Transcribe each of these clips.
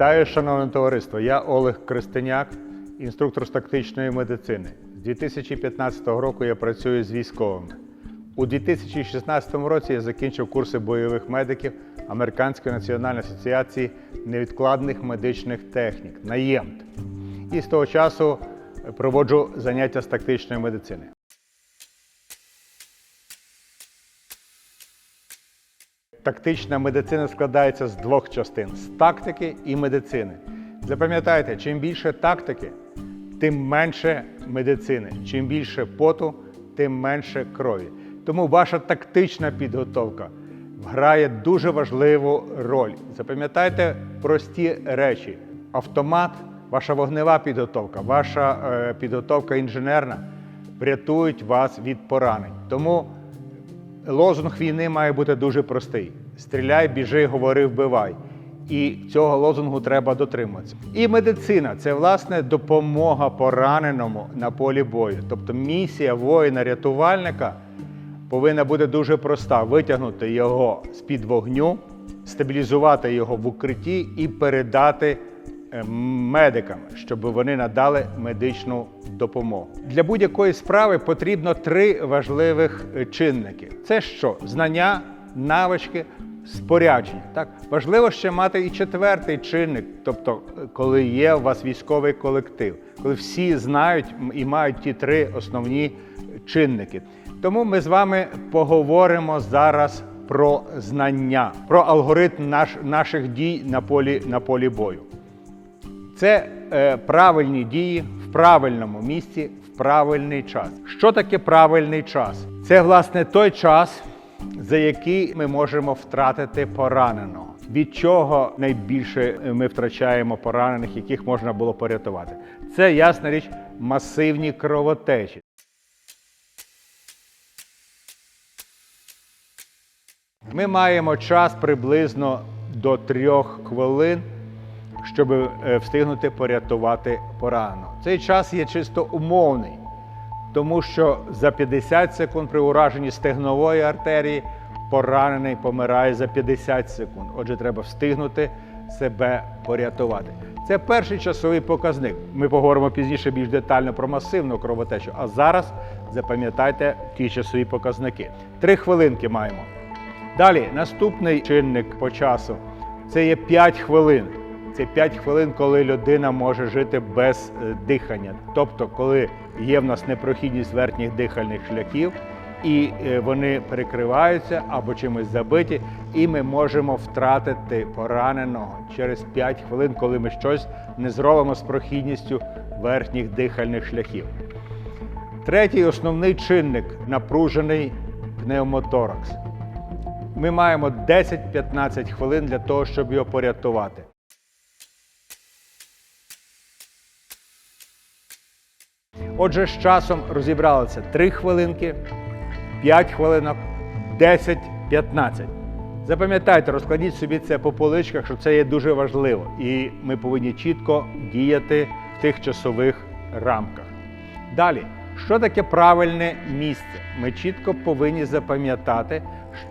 Вітаю, шановне товариство. Я Олег Крестеняк, інструктор з тактичної медицини. З 2015 року я працюю з військовими. У 2016 році я закінчив курси бойових медиків Американської національної асоціації невідкладних медичних технік НАЄМТ. І з того часу проводжу заняття з тактичної медицини. Тактична медицина складається з двох частин з тактики і медицини. Запам'ятайте, чим більше тактики, тим менше медицини. Чим більше поту, тим менше крові. Тому ваша тактична підготовка грає дуже важливу роль. Запам'ятайте прості речі: автомат, ваша вогнева підготовка, ваша е, підготовка інженерна врятують вас від поранень. Тому Лозунг війни має бути дуже простий: стріляй, біжи, говори, вбивай. І цього лозунгу треба дотримуватися. І медицина це власне допомога пораненому на полі бою. Тобто місія воїна-рятувальника повинна бути дуже проста: витягнути його з-під вогню, стабілізувати його в укритті і передати медикам, щоб вони надали медичну допомогу. Для будь-якої справи потрібно три важливих е, чинники: це що? Знання, навички, спорядження. Так важливо ще мати і четвертий чинник, тобто, е, коли є у вас військовий колектив, коли всі знають і мають ті три основні чинники. Тому ми з вами поговоримо зараз про знання, про алгоритм наш, наших дій на полі, на полі бою. Це е, правильні дії в правильному місці в правильний час. Що таке правильний час? Це власне той час, за який ми можемо втратити пораненого. Від чого найбільше ми втрачаємо поранених, яких можна було порятувати? Це ясна річ, масивні кровотечі. Ми маємо час приблизно до трьох хвилин, щоб е, встигнути порятувати пораненого. Цей час є чисто умовний, тому що за 50 секунд при ураженні стегнової артерії поранений помирає за 50 секунд. Отже, треба встигнути себе порятувати. Це перший часовий показник. Ми поговоримо пізніше більш детально про масивну кровотечу. А зараз запам'ятайте ті часові показники. Три хвилинки маємо. Далі, наступний чинник по часу це є 5 хвилин. Це 5 хвилин, коли людина може жити без е, дихання. Тобто, коли є в нас непрохідність верхніх дихальних шляхів, і е, вони перекриваються або чимось забиті, і ми можемо втратити пораненого через 5 хвилин, коли ми щось не зробимо з прохідністю верхніх дихальних шляхів. Третій основний чинник напружений пневмоторакс. Ми маємо 10-15 хвилин для того, щоб його порятувати. Отже, з часом розібралися 3 хвилинки, 5 хвилинок, 10-15. Запам'ятайте, розкладіть собі це по поличках, що це є дуже важливо. І ми повинні чітко діяти в тих часових рамках. Далі, що таке правильне місце? Ми чітко повинні запам'ятати,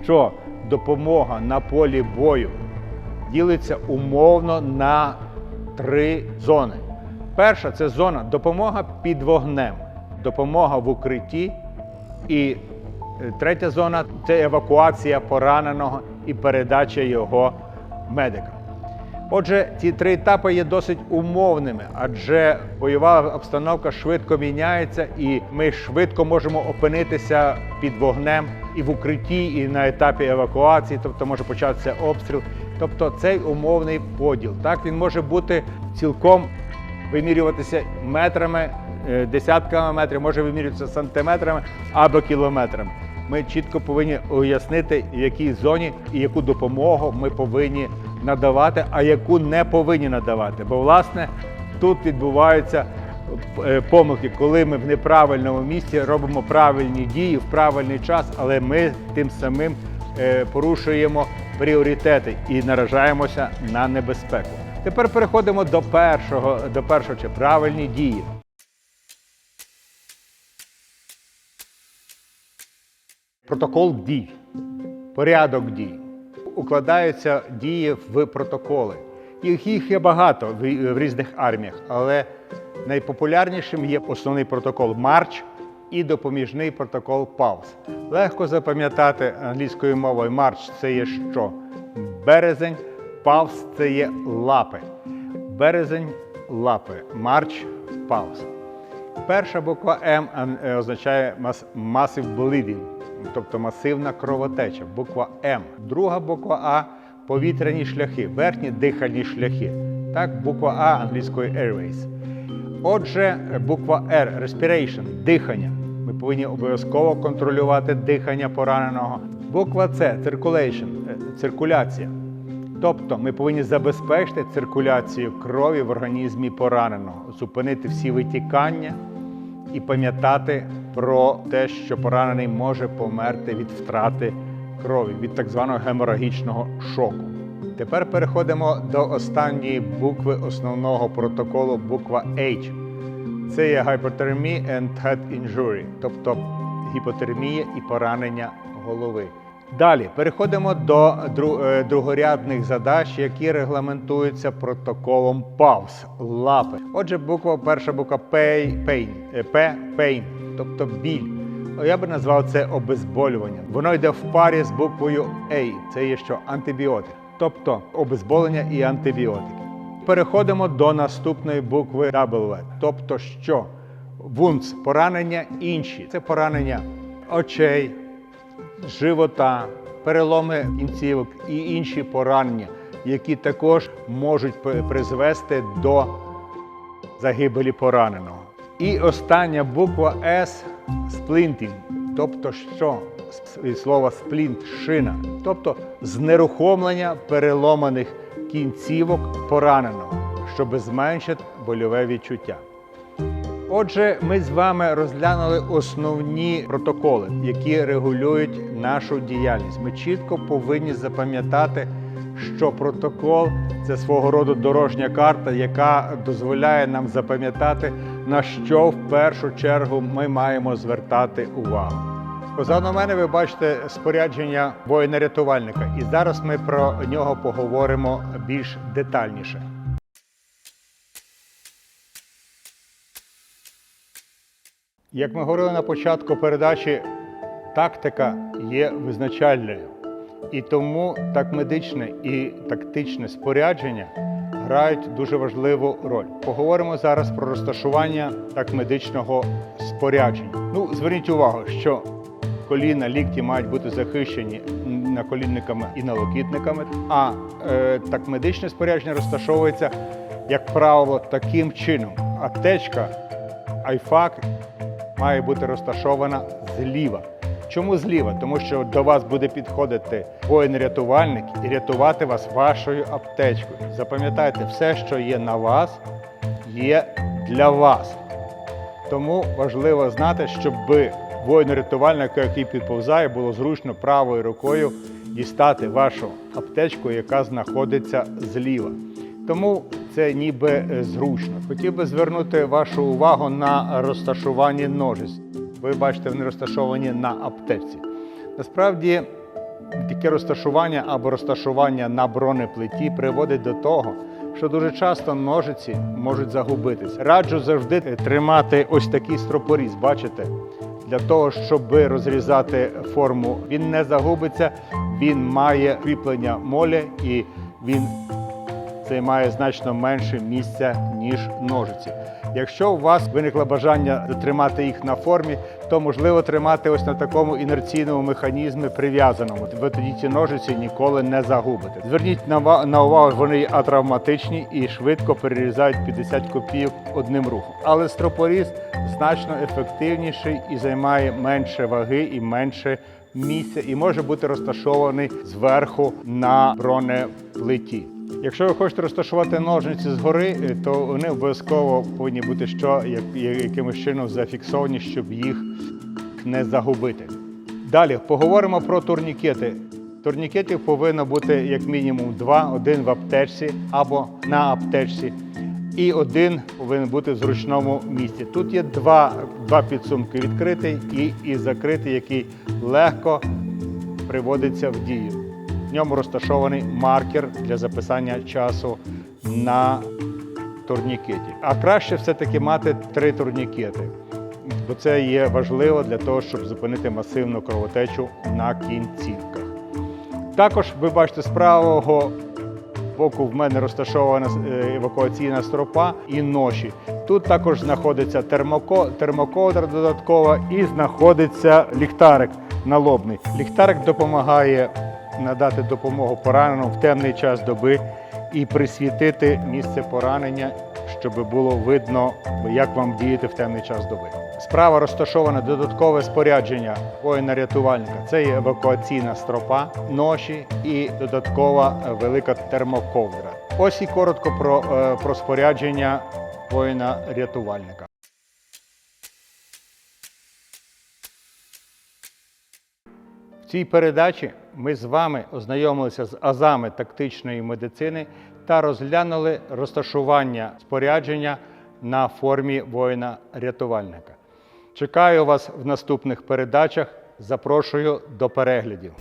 що допомога на полі бою ділиться умовно на три зони. Перша це зона допомога під вогнем, допомога в укритті. І е, третя зона це евакуація пораненого і передача його медикам. Отже, ці три етапи є досить умовними, адже бойова обстановка швидко міняється, і ми швидко можемо опинитися під вогнем і в укритті, і на етапі евакуації, тобто може початися обстріл. Тобто цей умовний поділ. Так він може бути цілком вимірюватися метрами, е, десятками метрів, може вимірюватися сантиметрами або кілометрами. Ми чітко повинні уяснити, в якій зоні і яку допомогу ми повинні надавати, а яку не повинні надавати. Бо, власне, тут відбуваються е, помилки, коли ми в неправильному місці робимо правильні дії в правильний час, але ми тим самим е, порушуємо пріоритети і наражаємося на небезпеку. Тепер переходимо до першого, до першого чи правильні дії. Протокол дій, порядок дій. Укладаються дії в протоколи. Їх, їх є багато в, в різних арміях, але найпопулярнішим є основний протокол Марч і допоміжний протокол Паус. Легко запам'ятати англійською мовою Марч це є що? Березень, Паус це є лапи. Березень, лапи, Марч, Паус. Перша буква М е, означає мас- massive bleeding, тобто масивна кровотеча. Буква М. Друга буква А повітряні шляхи, верхні дихальні шляхи. Так, буква А англійської airways. Отже, буква R respiration дихання. Ми повинні обов'язково контролювати дихання пораненого. Буква С circulation е, циркуляція. Тобто ми повинні забезпечити циркуляцію крові в організмі пораненого, зупинити всі витікання і пам'ятати про те, що поранений може померти від втрати крові, від так званого геморагічного шоку. Тепер переходимо до останньої букви основного протоколу, буква H. Це є hypothermia and head injury, тобто гіпотермія і поранення голови. Далі переходимо до е, другорядних задач, які регламентуються протоколом ПАВС лапи. Отже, буква перша буква P, pain, е, тобто біль. Я би назвав це обезболювання. Воно йде в парі з буквою A. Це є що антибіотик, тобто обезболення і антибіотики. Переходимо до наступної букви W, тобто що? Вунц, поранення інші. Це поранення очей, живота, переломи кінцівок і інші поранення, які також можуть призвести до загибелі пораненого. І остання буква С сплінтінг, тобто що? Від слова сплінт шина, тобто знерухомлення переломаних кінцівок пораненого, щоб зменшити больове відчуття. Отже, ми з вами розглянули основні протоколи, які регулюють нашу діяльність. Ми чітко повинні запам'ятати, що протокол це свого роду дорожня карта, яка дозволяє нам запам'ятати, на що в першу чергу ми маємо звертати увагу. Позаду мене ви бачите спорядження воїна-рятувальника, і зараз ми про нього поговоримо більш детальніше. Як ми говорили на початку передачі, тактика є визначальною. І тому так медичне і тактичне спорядження грають дуже важливу роль. Поговоримо зараз про розташування так медичного спорядження. Ну, зверніть увагу, що коліна, лікті мають бути захищені наколінниками і налокітниками, а е, так медичне спорядження розташовується, як правило, таким чином. Аптечка, айфак має бути розташована зліва. Чому зліва? Тому що до вас буде підходити воїн-рятувальник і рятувати вас вашою аптечкою. Запам'ятайте, все, що є на вас, є для вас. Тому важливо знати, щоб воїну-рятувальнику, який підповзає, було зручно правою рукою дістати вашу аптечку, яка знаходиться зліва. Тому це ніби е, зручно. Хотів би звернути вашу увагу на розташування ножиць. Ви бачите, вони розташовані на аптечці. Насправді, таке розташування або розташування на бронеплиті приводить до того, що дуже часто ножиці можуть загубитись. Раджу завжди тримати ось такий стропоріз, бачите, для того, щоб розрізати форму. Він не загубиться, він має кріплення молі і він займає значно менше місця, ніж ножиці. Якщо у вас виникло бажання тримати їх на формі, то можливо тримати ось на такому інерційному механізмі прив'язаному. Ви тоді ці ножиці ніколи не загубите. Зверніть на увагу, вони атравматичні і швидко перерізають 50 копійок одним рухом. Але стропоріз значно ефективніший і займає менше ваги і менше місця, і може бути розташований зверху на бронеплиті. Якщо ви хочете розташувати ножниці згори, е, то вони обов'язково повинні бути що якимось чином зафіксовані, щоб їх не загубити. Далі поговоримо про турнікети. Турнікетів повинно бути як мінімум два: один в аптечці або на аптечці, і один повинен бути в зручному місці. Тут є два, два підсумки: відкритий і, і закритий, який легко приводиться в дію. В ньому розташований маркер для записання часу на турнікеті. А краще все-таки мати три турнікети, бо це є важливо для того, щоб зупинити масивну кровотечу на кінцівках. Також ви бачите з правого боку в мене розташована е, евакуаційна стропа і ноші. Тут також знаходиться термоко, термоковдра додаткова і знаходиться ліхтарик налобний. Ліхтарик допомагає надати допомогу пораненому в темний час доби і присвітити місце поранення, щоб було видно, як вам діяти в темний час доби. Справа розташоване додаткове спорядження воїна-рятувальника. Це є евакуаційна стропа, ноші і додаткова е, велика термоковдра. Ось і коротко про, е, про спорядження воїна-рятувальника. Цій передачі ми з вами ознайомилися з азами тактичної медицини та розглянули розташування спорядження на формі воїна-рятувальника. Чекаю вас в наступних передачах. Запрошую до переглядів.